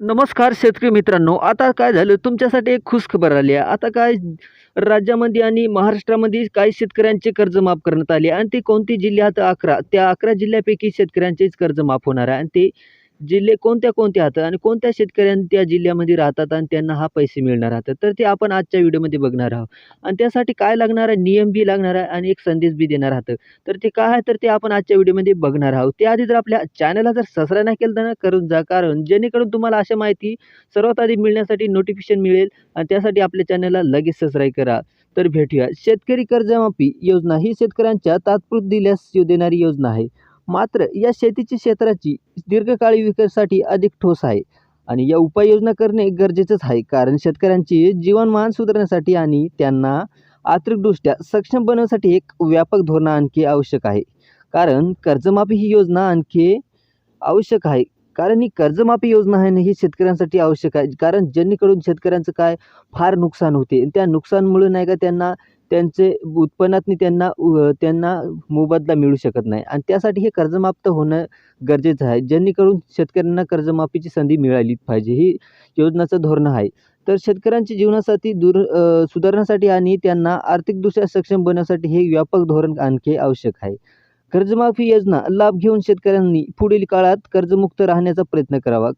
नमस्कार शेतकरी मित्रांनो आता काय झालं? तुमच्यासाठी एक खुश खबर आली आहे. आता काय राज्यामध्ये आणि महाराष्ट्रामध्ये काही शेतकऱ्यांचे कर्ज माफ करण्यात आले आणि ते कोणती जिल्ह्यात अकरा? त्या अकरा जिल्ह्यापैकी शेतकऱ्यांचेच कर्ज माफ होणार आहे आणि ते जिल्हे कोणत्या कोणत्या राहतात आणि कोणत्या शेतकऱ्यांनी त्या जिल्ह्यामध्ये राहतात आणि त्यांना हा पैसे मिळणार राहतात? तर ते आपण आजच्या व्हिडिओमध्ये बघणार आहोत. आणि त्यासाठी काय लागणार आहे? नियम बी लागणार आहे आणि एक संदेश बी देणार राहतं. तर ते काय आहे? तर ते आपण आजच्या व्हिडिओमध्ये बघणार आहोत. त्याआधी जर आपल्या चॅनलला जर सबस्क्राईब नाही केलं तर ना करून जा. कारण जेणेकरून तुम्हाला अशा माहिती सर्वात आधी मिळण्यासाठी नोटिफिकेशन मिळेल आणि त्यासाठी आपल्या चॅनलला लगेच सबस्क्राईब करा. तर भेटूया. शेतकरी कर्जमाफी योजना ही शेतकऱ्यांच्या तात्पुरती दिल्यास देणारी योजना आहे. मात्र या शेतीची क्षेत्राची दीर्घकाळी विकासासाठी अधिक ठोस आहे आणि या उपाययोजना करणे गरजेचंच आहे. कारण शेतकऱ्यांचे जीवनमान सुधारण्यासाठी आणि त्यांना आर्थिकदृष्ट्या सक्षम बनवण्यासाठी एक व्यापक धोरण आणखी आवश्यक आहे. कारण कर्जमाफी ही योजना आणखी आवश्यक आहे. कारण ही कर्जमाफी योजना आहे ना ही शेतकऱ्यांसाठी आवश्यक आहे. कारण जेणेकरून शेतकऱ्यांचं काय फार नुकसान होते. त्या नुकसानमुळे नाही का त्यांना त्यांचे उत्पन्नातनी त्यांना त्यांना मोबदला मिळू शकत नाही. आणि त्यासाठी हे कर्जमाप्त होणं गरजेचं आहे. जेणेकरून शेतकऱ्यांना कर्जमाफीची संधी मिळाली पाहिजे ही योजनाचं धोरण आहे. तर शेतकऱ्यांच्या जीवनासाठी दूर सुधारण्यासाठी आणि त्यांना आर्थिकदृष्ट्या सक्षम बनवण्यासाठी हे व्यापक धोरण आणखी आवश्यक आहे. कर्जमाफी योजना लाभ घेऊन शेतकऱ्यांनी पुढील काळात कर्जमुक्त राहण्याचा प्रयत्न करावा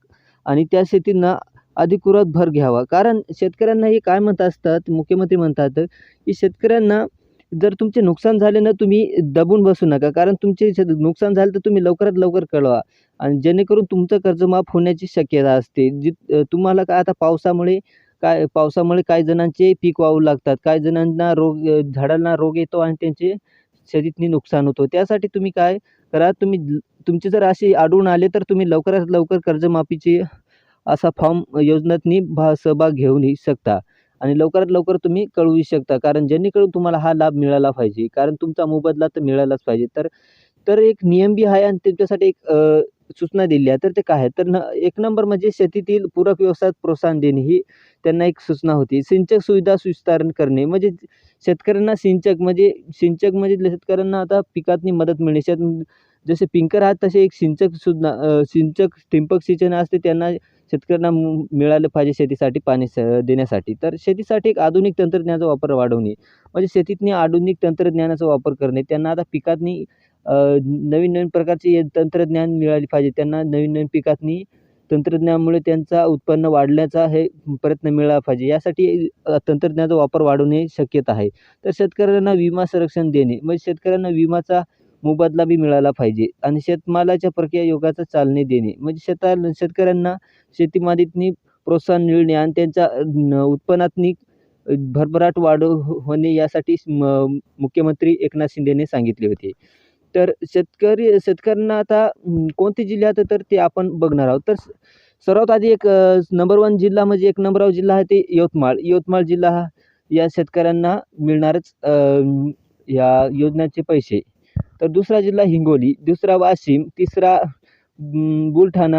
आणि त्या शेतींना अधिकृत भर घ्यावा. कारण शेतकऱ्यांना हे काय म्हणत असतात मुख्यमंत्री म्हणतात की शेतकऱ्यांना जर तुमचे नुकसान झाले ना तुम्ही दबून बसू नका. कारण तुमचे शेत नुकसान झालं तर तुम्ही लवकरात लवकर कळवा. आणि जेणेकरून तुमचं कर्ज माफ होण्याची शक्यता असते. जी तुम्हाला काय आता पावसामुळे काय पावसामुळे काही जणांचे पीक वाहू लागतात. काही जणांना रोग झाडांना रोग येतो आणि त्यांचे शेतीतनी नुकसान होतो. त्यासाठी तुम्ही काय करा? तुम्ही तुमचे जर असे आढळून आले तर तुम्ही लवकरात लवकर कर्जमाफीची असा फॉर्म योजनेतनी भा सहभाग घेऊन शकता. आणि लवकरात लवकर तुम्ही कळवू शकता. कारण जेणेकरून तुम्हाला हा लाभ मिळाला पाहिजे. कारण तुमचा मोबदला तर मिळालाच पाहिजे. तर तर एक नियम बी आहे आणि त्यांच्यासाठी एक सूचना दिली आहे. तर ते काय आहे? तर न एक नंबर म्हणजे शेतीतील पूरक व्यवसायात प्रोत्साहन देणे ही त्यांना एक सूचना होती. सिंचक सुविधा सुविस्तारण करणे म्हणजे शेतकऱ्यांना सिंचक म्हणजे सिंचक म्हणजे शेतकऱ्यांना आता पिकातनी मदत मिळणे. शेत जसे पिंकर आहात तसे एक सिंचक सुद्धा सिंचक ठिंबक सिंचन असते त्यांना शेतकऱ्यांना मिळालं पाहिजे शेतीसाठी पाणी स देण्यासाठी. तर शेतीसाठी एक आधुनिक तंत्रज्ञानाचा वापर वाढवणे. म्हणजे शेतीतनी आधुनिक तंत्रज्ञानाचा वापर करणे. त्यांना आता पिकातनी नवीन नवीन प्रकारचे तंत्रज्ञान मिळाले पाहिजे. त्यांना नवीन नवीन पिकातनी तंत्रज्ञानामुळे त्यांचा उत्पन्न वाढण्याचा हे प्रयत्न मिळाला पाहिजे. यासाठी तंत्रज्ञानाचा वापर वाढवणे शक्यता आहे. तर शेतकऱ्यांना विमा संरक्षण देणे म्हणजे शेतकऱ्यांना विमाचा मोबदला बी मिळाला पाहिजे आणि शेतमालाच्या प्रक्रिया योगाचा चालणे देणे. म्हणजे शेता शेतकऱ्यांना शेतीमातीतनी प्रोत्साहन मिळणे आणि त्यांच्या उत्पन्नातनी भरभराट वाढ हो, होणे यासाठी म मुख्यमंत्री एकनाथ शिंदेने सांगितले होते. तर शेतकरी शेतकऱ्यांना आता कोणते जिल्हे आहेत तर ते आपण बघणार आहोत. तर स- सर्वात आधी एक नंबर वन जिल्हा म्हणजे एक नंबरवर जिल्हा आहे ते यवतमाळ. यवतमाळ जिल्हा हा या शेतकऱ्यांना मिळणारच या योजनेचे पैसे. तर दुसरा जिल्हा हिंगोली दुसरा वाशिम तिसरा बुलढाणा